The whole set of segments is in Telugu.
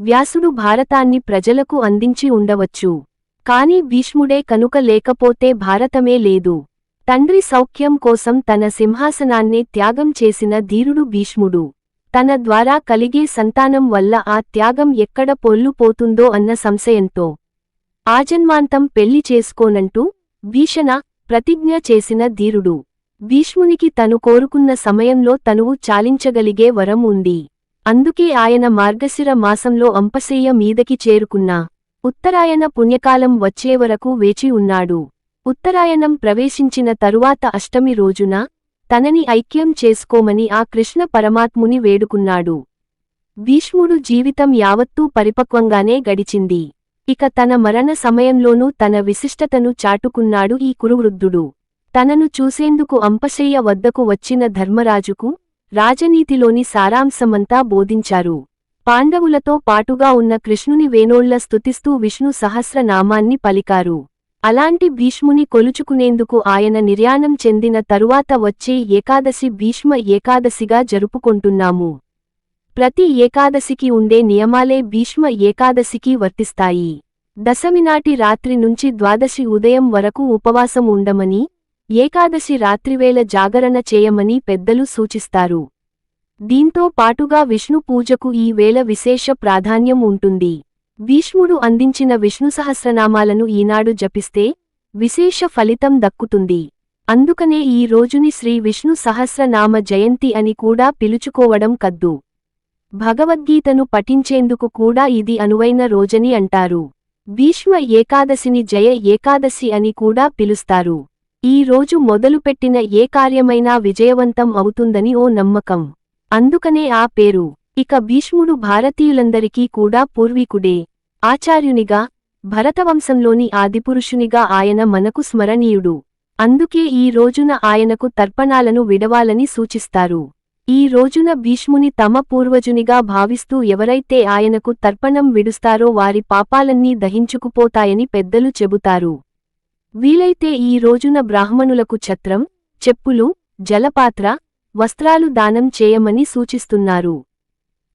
వ్యాసుడు భారతాన్ని ప్రజలకు అందించి ఉండవచ్చు. కాని భీష్ముడే కనుక లేకపోతే భారతమే లేదు. తండ్రి సౌఖ్యం కోసం తన సింహాసనాన్నే త్యాగం చేసిన ధీరుడు భీష్ముడు. తన ద్వారా కలిగే సంతానం వల్ల ఆ త్యాగం ఎక్కడ పొల్లుపోతుందో అన్న సంశయంతో. ఆజన్మాంతం పెళ్ళి చేసుకోనంటూ భీషణ ప్రతిజ్ఞ చేసిన ధీరుడు. భీష్మునికి తను కోరుకున్న సమయంలో తనువు చాలించగలిగే వరం ఉంది. అందుకే ఆయన మార్గశిర మాసంలో అంపశయ్య మీదకి చేరుకున్నా. ఉత్తరాయణ పుణ్యకాలం వచ్చేవరకు వేచి ఉన్నాడు. ఉత్తరాయణం ప్రవేశించిన తరువాత అష్టమి రోజున తనని ఐక్యం చేసుకోమని ఆ కృష్ణ పరమాత్ముని వేడుకున్నాడు. భీష్ముడు జీవితం యావత్తూ పరిపక్వంగానే గడిచింది. ఇక తన మరణ సమయంలోనూ తన విశిష్టతను చాటుకున్నాడు ఈ కురువృద్ధుడు. తనను చూసేందుకు అంపశయ్య వద్దకు వచ్చిన ధర్మరాజుకు రాజనీతిలోని సారాంశమంతా బోధించారు. పాండవులతో పాటుగా ఉన్న కృష్ణుని వేణోళ్ళ స్తుతిస్తూ విష్ణు సహస్రనామాన్ని పలికారు. అలాంటి భీష్ముని కొలుచుకునేందుకు ఆయన నిర్యాణం చెందిన తరువాత వచ్చే ఏకాదశి భీష్మ ఏకాదశిగా జరుపుకొంటున్నాము. ప్రతి ఏకాదశికి ఉండే నియమాలే భీష్మ ఏకాదశికి వర్తిస్తాయి. దశమినాటి రాత్రి నుంచి ద్వాదశి ఉదయం వరకు ఉపవాసం ఉండమని ఏకాదశి రాత్రివేళ జాగరణ చేయమని పెద్దలు సూచిస్తారు. దీంతో పాటుగా విష్ణు పూజకు ఈ వేళ విశేష ప్రాధాన్యం ఉంటుంది. భీష్ముడు అందించిన విష్ణు సహస్రనామాలను ఈనాడు జపిస్తే విశేష ఫలితం దక్కుతుంది. అందుకనే ఈ రోజుని శ్రీ విష్ణు సహస్రనామ జయంతి అని కూడా పిలుచుకోవడం కద్దు. భగవద్గీతను పఠించేందుకు కూడా ఇది అనువైన రోజని అంటారు. భీష్మ ఏకాదశిని జయ ఏకాదశి అని కూడా పిలుస్తారు. ఈ రోజు మొదలుపెట్టిన ఏ కార్యమైనా విజయవంతం అవుతుందని ఓ నమ్మకం. అందుకనే ఆ పేరు. ఇక భీష్ముడు భారతీయులందరికీ కూడా పూర్వీకుడే. ఆచార్యునిగా భరతవంశంలోని ఆదిపురుషునిగా ఆయన మనకు స్మరణీయుడు. అందుకే ఈ రోజున ఆయనకు తర్పణాలను విడవాలని సూచిస్తారు. ఈ రోజున భీష్ముని తమ పూర్వజునిగా భావిస్తూ ఎవరైతే ఆయనకు తర్పణం విడుస్తారో వారి పాపాలన్నీ దహించుకుపోతాయని పెద్దలు చెబుతారు. వీలైతే ఈ రోజున బ్రాహ్మణులకు ఛత్రం చెప్పులు జలపాత్ర వస్త్రాలు దానం చేయమని సూచిస్తున్నారు.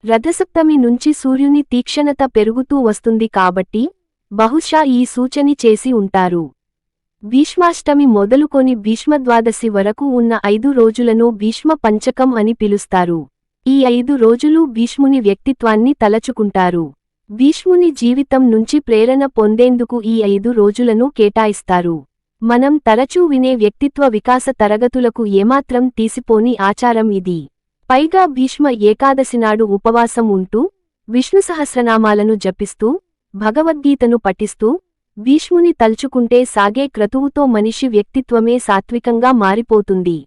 రథసప్తమి నుంచి సూర్యుని తీక్షణత పెరుగుతూ వస్తుంది కాబట్టి బహుశా ఈ సూచని చేసి ఉంటారు. భీష్మాష్టమి మొదలుకొని భీష్మద్వాదశి వరకు ఉన్న ఐదు రోజులను భీష్మ పంచకం అని పిలుస్తారు. ఈ ఐదు రోజులు భీష్ముని వ్యక్తిత్వాన్ని తలచుకుంటారు. భీష్ముని జీవితం నుంచి ప్రేరణ పొందేందుకు ఈ ఐదు రోజులను కేటాయిస్తారు. మనం తరచూ వినే వ్యక్తిత్వ వికాస తరగతులకు ఏమాత్రం తీసిపోని ఆచారం ఇది. పైగా భీష్మ ఏకాదశినాడు ఉపవాసం ఉంటూ విష్ణు సహస్రనామాలను జపిస్తూ భగవద్గీతను పఠిస్తూ భీష్ముని తలుచుకుంటే సాగే క్రతువుతో మనిషి వ్యక్తిత్వమే సాత్వికంగా మారిపోతుంది.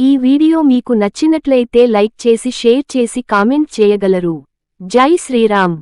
ఈ వీడియో మీకు నచ్చినట్లయితే లైక్ చేసి షేర్ చేసి కామెంట్ చేయగలరు. జై శ్రీరామ్.